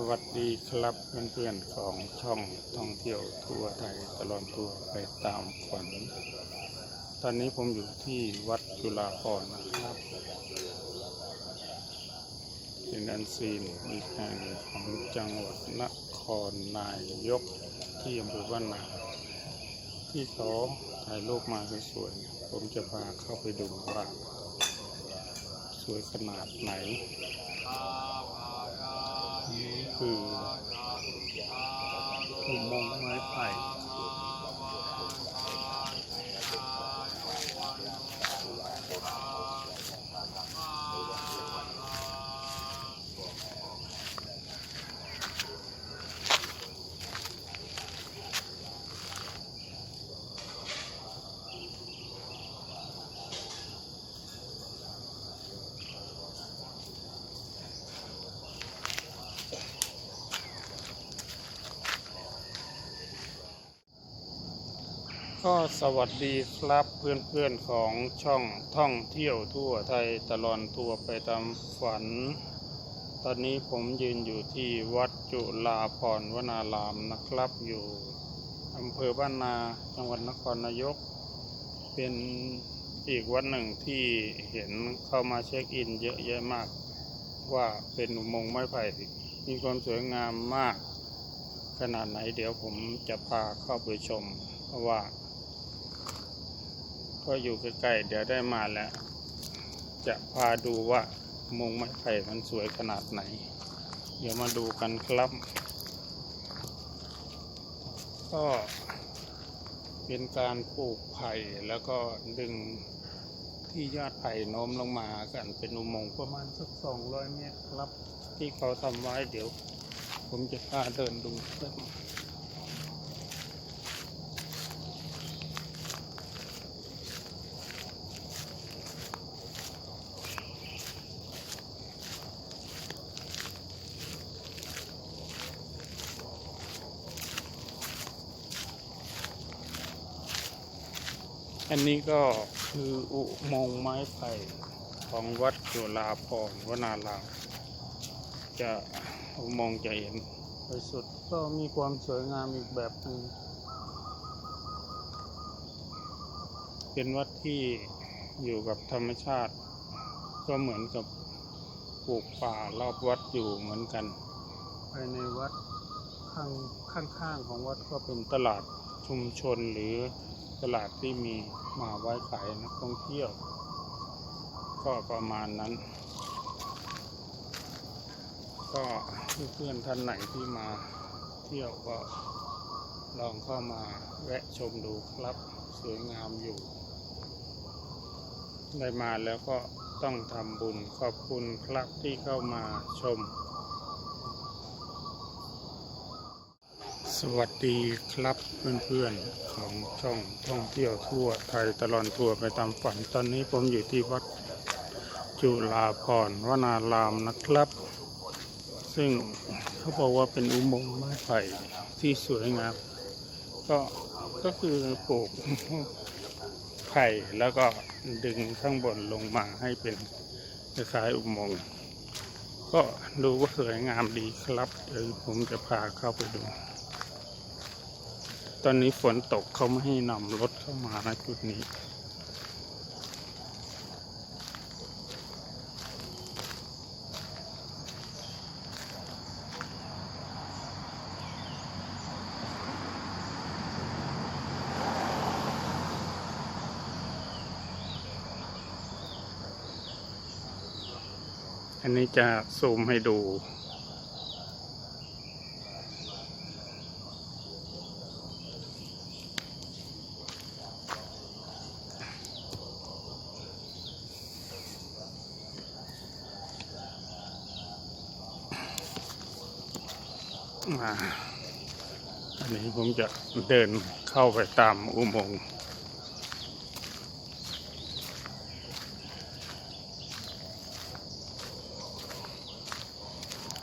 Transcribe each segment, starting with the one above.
สวัสดีครับเพื่อนๆของช่องท่องเที่ยวทั่วไทยตลอดทัวร์ไปตามฝัน ตอนนี้ผมอยู่ที่วัดจุฬาภรณ์นะครับ เป็นอันซีนอีกแห่งของจังหวัดนครนายกที่อำเภอบ้านนาที่เขาถ่ายรูปมาสวยๆผมจะพาเข้าไปดูว่า สวยขนาดไหน นี่คืออุโมงค์ไม้ไผ่ ก็สวัสดีครับเพื่อนๆของช่องท่องเที่ยวทั่วไทยตลอดทัวร์ไปตามฝัน ตอนนี้ผมยืนอยู่ที่วัดจุฬาภรวนารามนะครับอยู่อำเภอบ้านนาจังหวัดนครนายก เป็นอีกวัดหนึ่งที่เห็นเข้ามาเช็คอินเยอะแยะมาก ว่าเป็นอุโมงค์ไม้ไผ่มีความสวยงามมาก ขนาดไหนเดี๋ยวผมจะพาเข้าไปชมเพราะว่า ก็อยู่ใกล้ๆเดี๋ยวได้มาแล้ว จะพาดูว่าอุโมงไม้ไผ่มันสวยขนาดไหน เดี๋ยวมาดูกันครับ ก็เป็นการปลูกไผ่แล้วก็ดึงที่ยอดไผ่โน้มลงมากันเป็นอุโมงค์ประมาณสักสองร้อยเมตรครับ ที่เขาทำไว้เดี๋ยว ผมจะพาเดินดูครับ อันนี้ก็คืออุโมงค์ไม้ไผ่ของวัดจุฬาภรณ์วนารามจะอุโมงค์จะเห็นไปสุดก็มีความสวยงามอีกแบบหนึ่งเป็นวัดที่อยู่กับธรรมชาติ ก็เหมือนกับปลูกป่ารอบวัดอยู่เหมือนกันภายในวัดข้างข้างๆของวัดก็เป็นตลาดชุมชนหรือ ตลาดที่มีมาไว้ขายนักท่องเที่ยว ก็ประมาณนั้น ก็เพื่อนๆท่านไหนที่มาเที่ยวก็ลองเข้ามาแวะชมดูครับสวยงามอยู่ ได้มาแล้วก็ต้องทำบุญขอบคุณครับที่เข้ามาชม สวัสดีครับเพื่อนๆของช่องท่องเที่ยวทั่วไทยตลอดทัวร์ไปตามฝันตอนนี้ผมอยู่ที่วัดจุฬาภรวนารามนะครับ ซึ่งเขาบอกว่าเป็นอุโมงค์ไม้ไผ่ที่สวยงามก็ก็คือปลูกไผ่แล้วก็ดึงข้างบนลงมาให้เป็นคล้ายอุโมงค์ก็ดูว่าสวยงามดีครับ เดี๋ยวผมจะพาเข้าไปดู ตอนนี้ฝนตกเขาไม่ให้นำรถเข้ามาณจุดนี้ อันนี้จะซูมให้ดู อ่าอันนี้ผมจะเดินเข้าไปตามอุโมงค์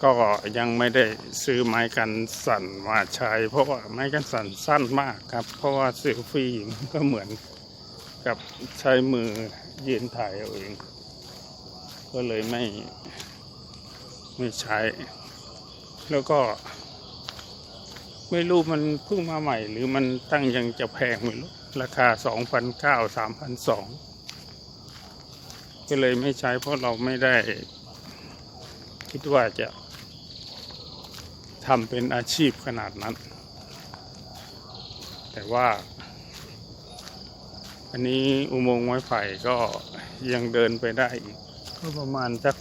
ก็ยังไม่ได้ซื้อไม้กันสั่นมาใช้ เพราะว่าไม้กันสั่นสั้นมากครับ เพราะว่าเซลฟี่มันก็เหมือนกับใช้มือยืนถ่ายเอาเอง ก็เลยไม่ไม่ใช้ แล้วก็ ไม่รู้มันเพิ่งมาใหม่ หรือมันตั้งยังจะแพงไม่รู้ราคาสองพันเก้าสามพันสองก็เลยไม่ใช้เพราะเราไม่ได้ คิดว่าจะทำเป็นอาชีพขนาดนั้น แต่ว่า อันนี้อุโมงค์ไม้ไผ่ก็ยังเดินไปได้อีกก็ประมาณสัก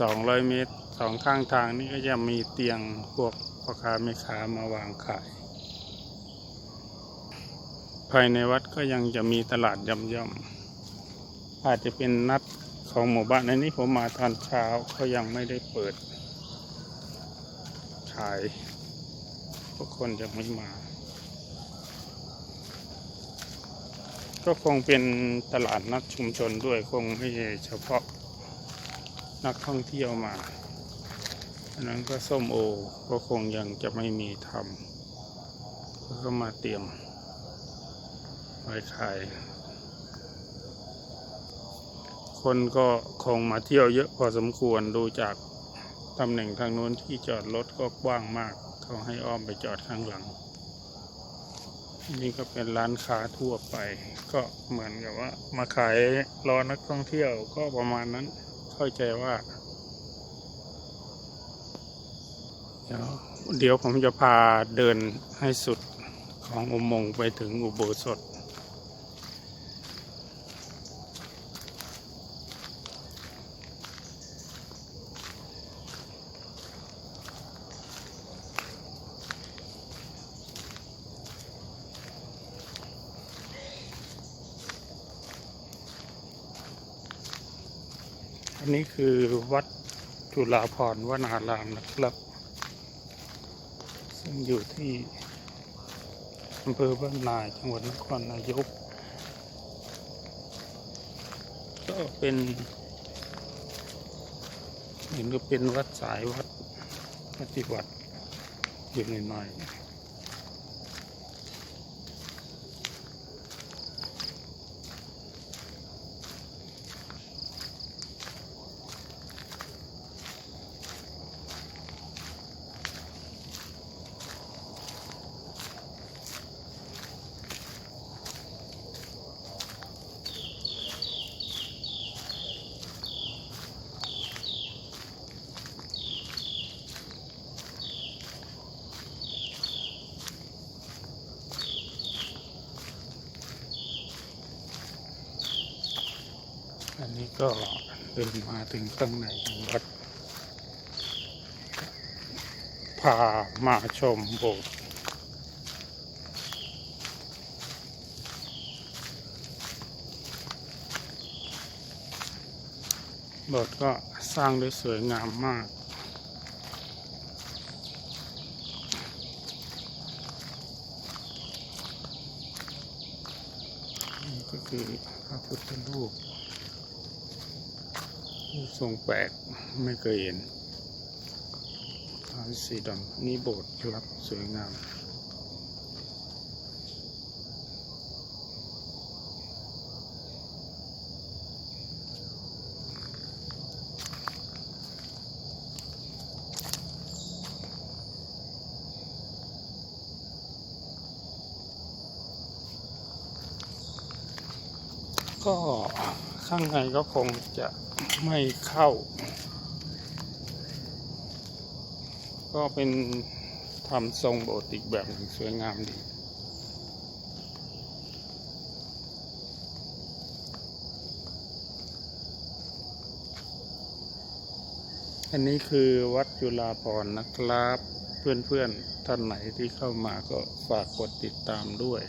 สองร้อยเมตรสองข้างทางนี่ก็จะมีเตียงพวก พ่อค้าแม่ค้ามาวางขาย ภายในวัดก็ยังจะมีตลาดย่อมๆอาจจะเป็นนัดของหมู่บ้านอันนี้ผมมาตอนเช้าเขายังไม่ได้เปิด ขายพราะคนยังไม่มา ก็คงเป็นตลาดนัดชุมชนด้วยคงไม่ใช่เฉพาะนักท่องเที่ยวมา อันนั้นก็ส้มโอ ก็คงยังจะไม่มีทำก็มาเตรียมไว้ขาย คนก็คงมาเที่ยวเยอะพอสมควรดูจากตำแหน่งทางโน้นที่จอดรถก็กว้างมาก เขาให้อ้อมไปจอดข้างหลัง นี่ก็เป็นร้านค้าทั่วไป ก็เหมือนกับว่า มาขายรอนักท่องเที่ยวก็ประมาณนั้นเข้าใจว่า เดี๋ยวเดี๋ยวผมจะพาเดินให้สุดของอุโมงค์ไปถึงอุโบสถอันนี้คือวัดจุฬาภรวนารามนะครับ งอยู่ที่อำเภอบ้านนาจังหวัดนครนายก ก็เป็นเห็นก็เป็นวัดสายวัดปฏิบัติอยู่หน่อยๆ อั นี้ก็เดินมาถึงข้างในวัดพามาชมโบสถ์โบสถ์ก็สร้างได้สวยงามมากนี่ก็คือพระพุทธรูป ทรงแปลกไม่เคยเห็นทาสีดำนี่โบสถ์ครับสวยงามก็ข้างในก็คงจะ ไม่เข้า ก็เป็นทำทรงโบสถ์อีกแบบหนึ่งสวยงามดีอันนี้คือวัดจุฬาภรนะครับ เพื่อนๆท่านไหนที่เข้ามาก็ฝากกดติดตามด้วย